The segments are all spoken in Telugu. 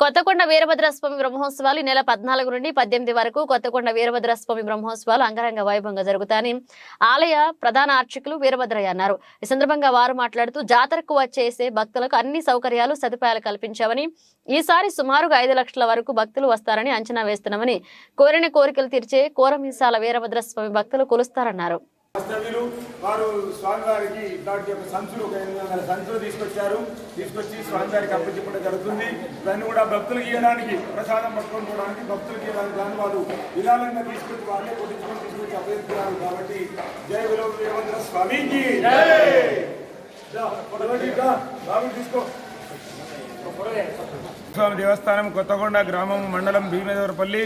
కొత్తకొండ వీరభద్రస్వామి బ్రహ్మోత్సవాలు ఈ నెల పద్నాలుగు నుండి పద్దెనిమిది వరకు కొత్తకొండ వీరభద్రస్వామి బ్రహ్మోత్సవాలు అంగరంగ వైభవంగా జరుగుతాయని ఆలయ ప్రధాన అర్చకులు వీరభద్రయ్య అన్నారు. ఈ సందర్భంగా వారు మాట్లాడుతూ జాతరకు వచ్చేసే భక్తులకు అన్ని సౌకర్యాలు సదుపాయాలు కల్పించామని ఈసారి సుమారుగా ఐదు లక్షల వరకు భక్తులు వస్తారని అంచనా వేస్తున్నామని కోరిన కోరికలు తీర్చే కోరమీసాల వీరభద్రస్వామి భక్తులు కొలుస్తారన్నారు. వారు స్వామివారికి ఇట్లాంటి యొక్క సంచులు ఒక ఎనిమిది వందల సంచులు తీసుకొచ్చారు. తీసుకొచ్చి స్వామివారికి అప్పచెప్పడం జరుగుతుంది. దాన్ని కూడా భక్తులకు ఇవ్వడానికి ప్రసాదం పట్టుకొని పోవడానికి భక్తులకు ఇవ్వడానికి దాన్ని వారు విధానంగా తీసుకొచ్చి వాళ్ళే కొట్టించుకొని తీసుకొచ్చి అభ్యర్థిస్తున్నారు కాబట్టి జయ విలో వీరభద్ర స్వామికి తీసుకో. స్వామి దేవస్థానం కొత్తకొండ గ్రామం మండలం భీమేశ్వరపల్లి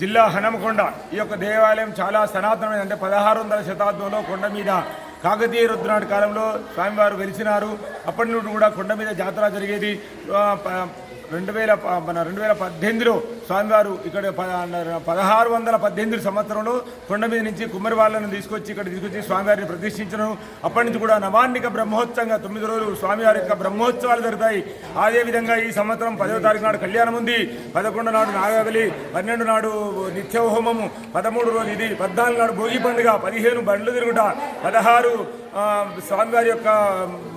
జిల్లా హనమకొండ. ఈ యొక్క దేవాలయం చాలా సనాతనమైన అంటే పదహారు వందల శతాబ్దంలో కొండ మీద కాకతీయ రుద్రనాటి కాలంలో స్వామివారు వెలిసినారు. అప్పటి నుండి కూడా కొండ మీద జాతర జరిగేది. రెండు వేల మన రెండు వేల పద్దెనిమిదిలో స్వామివారు ఇక్కడ పదహారు వందల పద్దెనిమిది సంవత్సరంలో కొండ మీద నుంచి కుమ్మరి వాళ్ళను తీసుకొచ్చి ఇక్కడ తీసుకొచ్చి స్వామివారిని ప్రతిష్ఠించను. అప్పటి నుంచి కూడా నవాన్నిక బ్రహ్మోత్సవంగా తొమ్మిది రోజులు స్వామివారి యొక్క బ్రహ్మోత్సవాలు జరుగుతాయి. అదేవిధంగా ఈ సంవత్సరం పదవ తారీఖు నాడు కళ్యాణం ఉంది. పదకొండు నాడు నాగబలి పన్నెండు నాడు నిత్యహోమము పదమూడు రోజు ఇది పద్నాలుగు నాడు భోగి పండుగ పదిహేను బండ్లు తిరుగుట పదహారు స్వామివారి యొక్క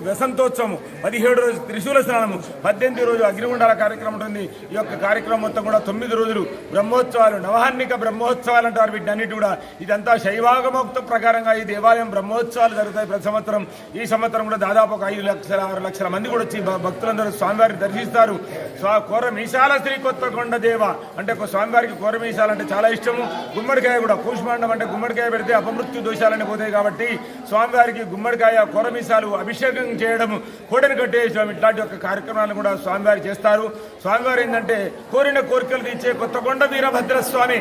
వసంతోత్సవం పదిహేడు రోజు త్రిశూల స్నానము పద్దెనిమిది రోజు అగ్నిగుండాల కార్యక్రమం ఉంటుంది. ఈ యొక్క కార్యక్రమం మొత్తం కూడా తొమ్మిది రోజులు బ్రహ్మోత్సవాలు నవహాన్నిక బ్రహ్మోత్సవాలు అంటారు వీటన్నిటి కూడా. ఇదంతా శైవాగమోక్త ప్రకారంగా ఈ దేవాలయం బ్రహ్మోత్సవాలు జరుగుతాయి ప్రతి సంవత్సరం. ఈ సంవత్సరం కూడా దాదాపు ఒక ఐదు లక్షల ఆరు లక్షల మంది కూడా వచ్చి భక్తులందరూ స్వామివారిని దర్శిస్తారు. స్వా కోర మీసాల శ్రీ కొత్తకొండ దేవ అంటే స్వామివారికి కోర మీసాలు అంటే చాలా ఇష్టము. గుమ్మడికాయ కూడా కూష్మాండం అంటే గుమ్మడికాయ పెడితే అపమృత్యు దోషాలని పోతాయి కాబట్టి స్వామివారికి గుమ్మడికాయ కూరమీసాలు అభిషేకం చేయడం కోడని కట్టేయడం ఇట్లాంటి యొక్క కార్యక్రమాలను కూడా స్వామివారి చేస్తారు. స్వామివారు ఏంటంటే కోరిన కోరికలు ఇచ్చే కొత్తకొండ వీరభద్ర స్వామి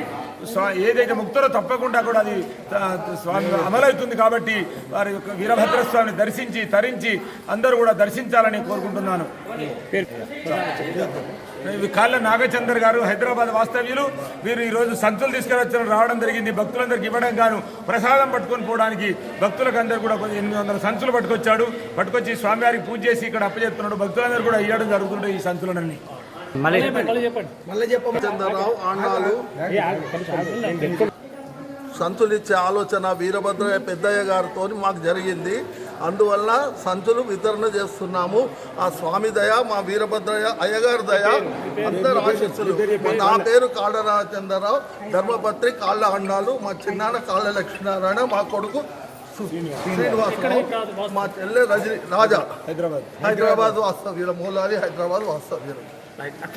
ఏదైతే ముక్తులో తప్పకుండా కూడా అది స్వామి అమలవుతుంది కాబట్టి వారి యొక్క వీరభద్ర స్వామిని దర్శించి తరించి అందరూ కూడా దర్శించాలని కోరుకుంటున్నాను. కాళ్ళ నాగచందర్ గారు హైదరాబాద్ వాస్తవ్యులు. వీరు ఈరోజు సంతులు తీసుకుని రావడం జరిగింది. భక్తులందరికీ ఇవ్వడం గాను ప్రసాదం పట్టుకొని పోవడానికి భక్తులకు అందరూ కూడా ఎనిమిది వందల సంచులు పట్టుకొచ్చాడు. పట్టుకొచ్చి స్వామివారికి పూజ చేసి ఇక్కడ అప్పచెప్తున్నాడు. భక్తులందరూ కూడా ఇవ్వడం జరుగుతుంటాయి ఈ సంచులన్నీ చంద్రరావు ఆండాలు. సంచులు ఇచ్చే ఆలోచన వీరభద్రయ్య పెద్దయ్య గారితో మాకు జరిగింది. అందువల్ల సంచులు వితరణ చేస్తున్నాము. ఆ స్వామి దయ మా వీరభద్రయ్య అయ్యగారి దయ అందరు ఆశీస్సులు. నా పేరు కాళ్ళ రామచంద్రరావు ధర్మపత్రి కాళ్ళ అండాలు మా చిన్నాన్న కాళ్ళ లక్ష్మీనారాయణ మా కొడుకు శ్రీనివాసరావు మా చెల్లె రజని రాజా. హైదరాబాద్. హైదరాబాద్ వాస్తవ్యుల మూలాలి హైదరాబాద్ వాస్తవ్యులు. like